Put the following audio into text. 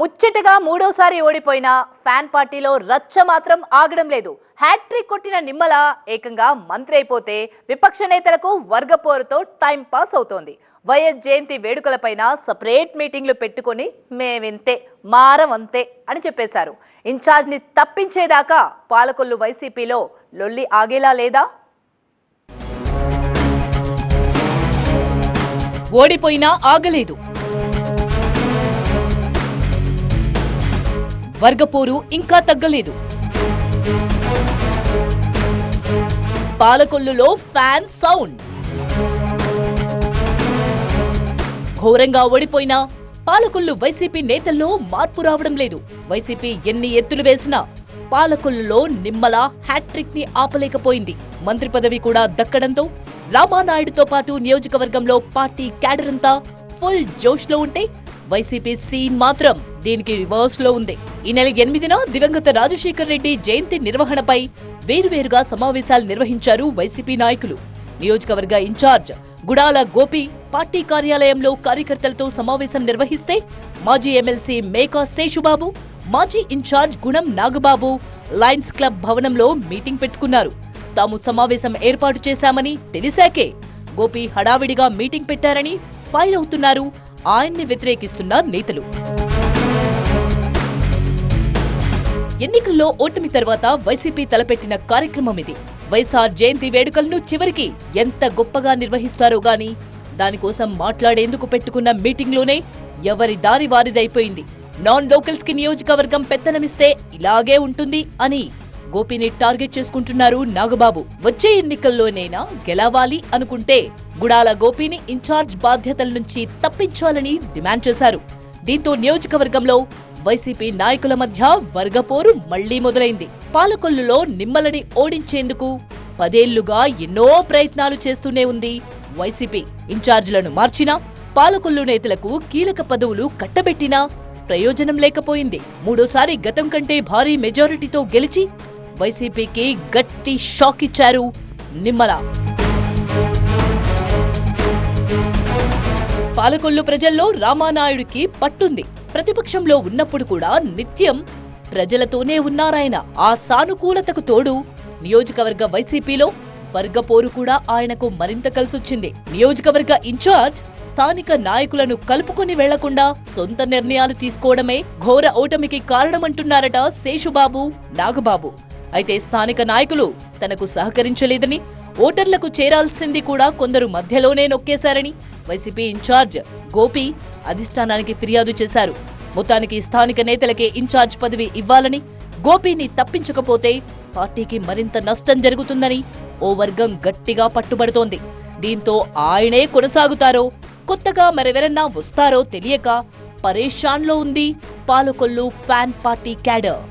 ముచ్చటగా మూడోసారి ఓడిపోయిన ఫ్యాన్ పార్టీలో రచ్చ మాత్రం ఆగడం లేదు. హ్యాట్రిక్ కొట్టిన నిమ్మల ఏకంగా మంత్రి అయిపోతే విపక్ష నేతలకు వర్గపోరుతో టైం పాస్ అవుతోంది. వైఎస్ జయంతి వేడుకలపైన సపరేట్ మీటింగ్లు పెట్టుకొని మేవింతే మారం అంతే అని చెప్పేశారు. ఇన్ఛార్జ్ని తప్పించేదాకా పాలకొల్లు వైసీపీలో లొల్లి ఆగేలా లేదా? ఓడిపోయినా ఆగలేదు. వర్గపోరు ఇంకా తగ్గలేదు. పాలకొల్లులో ఫ్యాన్ సౌండ్. ఘోరంగా ఓడిపోయినా పాలకొల్లు వైసీపీ నేతల్లో మార్పు రావడం లేదు. వైసీపీ ఎన్ని ఎత్తులు వేసినా పాలకొల్లులో నిమ్మల హ్యాట్రిక్ని ఆపలేకపోయింది. మంత్రి పదవి కూడా దక్కడంతో రామానాయుడుతో పాటు నియోజకవర్గంలో పార్టీ క్యాడర్ అంతా ఫుల్ జోష్లో ఉంటే వైసీపీ సీన్ మాత్రం దీనికి రివర్స్లో ఉంది. ఈ నెల ఎనిమిదిన దివంగత రాజశేఖర్ రెడ్డి జయంతి నిర్వహణపై వేరువేరుగా సమావేశాలు నిర్వహించారు వైసీపీ నాయకులు. నియోజకవర్గ ఇన్ఛార్జ్ గుడాల గోపి పార్టీ కార్యాలయంలో కార్యకర్తలతో సమావేశం నిర్వహిస్తే మాజీ ఎమ్మెల్సీ మేకా శేషుబాబు మాజీ ఇన్ఛార్జ్ గుణం నాగబాబు లయన్స్ క్లబ్ భవనంలో మీటింగ్ పెట్టుకున్నారు. తాము సమావేశం ఏర్పాటు చేశామని తెలిసాకే గోపి హడావిడిగా మీటింగ్ పెట్టారని ఫైర్ అవుతున్నారు. ఆయన్ని వ్యతిరేకిస్తున్న నేతలు. ఎన్నికల్లో ఓటమి తర్వాత వైసీపీ తలపెట్టిన కార్యక్రమం ఇది. వైఎస్ఆర్ జయంతి వేడుకలను చివరికి ఎంత గొప్పగా నిర్వహిస్తారో గాని దానికోసం మాట్లాడేందుకు పెట్టుకున్న మీటింగ్లోనే ఎవరి దారి వారిదైపోయింది. నాన్ లోకల్స్కి నియోజకవర్గం పెత్తనమిస్తే ఇలాగే ఉంటుంది అని గోపిని టార్గెట్ చేసుకుంటున్నారు నాగబాబు. వచ్చే ఎన్నికల్లోనైనా గెలవాలి అనుకుంటే గుడాల గోపిని ఇన్ఛార్జ్ బాధ్యతల నుంచి తప్పించాలని డిమాండ్ చేశారు. దీంతో నియోజకవర్గంలో వైసీపీ నాయకుల మధ్య వర్గపోరు మళ్ళీ మొదలైంది. పాలకొల్లులో నిమ్మలని ఓడించేందుకు పదేళ్ళుగా ఎన్నో ప్రయత్నాలు చేస్తూనే ఉంది వైసీపీ. ఇన్ఛార్జీలను మార్చినా పాలకొల్లు నేతలకు కీలక పదవులు కట్టబెట్టినా ప్రయోజనం లేకపోయింది. మూడోసారి గతం కంటే భారీ మెజారిటీతో గెలిచి వైసీపీకి గట్టి షాక్ ఇచ్చారు నిమ్మల. పాలకొల్లు ప్రజల్లో రామానాయుడికి పట్టుంది. ప్రతిపక్షంలో ఉన్నప్పుడు కూడా నిత్యం ప్రజలతోనే ఉన్నారాయన. ఆ సానుకూలతకు తోడు నియోజకవర్గ వైసీపీలో వర్గపోరు కూడా ఆయనకు మరింత కలిసొచ్చింది. నియోజకవర్గ ఇన్ఛార్జ్ స్థానిక నాయకులను కలుపుకొని వెళ్ళకుండా సొంత నిర్ణయాలు తీసుకోవడమే ఘోర ఓటమికి కారణమంటున్నారట శేషుబాబు నాగబాబు. అయితే స్థానిక నాయకులు తనకు సహకరించలేదని ఓటర్లకు చేరాల్సింది కూడా కొందరు మధ్యలోనే నొక్కేశారని వైసీపీ ఇన్ఛార్జ్ గోపి అధిష్టానానికి ఫిర్యాదు చేశారు. మొత్తానికి స్థానిక నేతలకే ఇన్ఛార్జ్ పదవి ఇవ్వాలని గోపిని తప్పించకపోతే పార్టీకి మరింత నష్టం జరుగుతుందని ఓ వర్గం గట్టిగా పట్టుబడుతోంది. దీంతో ఆయనే కొనసాగుతారో కొత్తగా మరెవరన్నా వస్తారో తెలియక పరేషాన్లో ఉంది పాలకొల్లు ఫ్యాన్ పార్టీ క్యాడర్.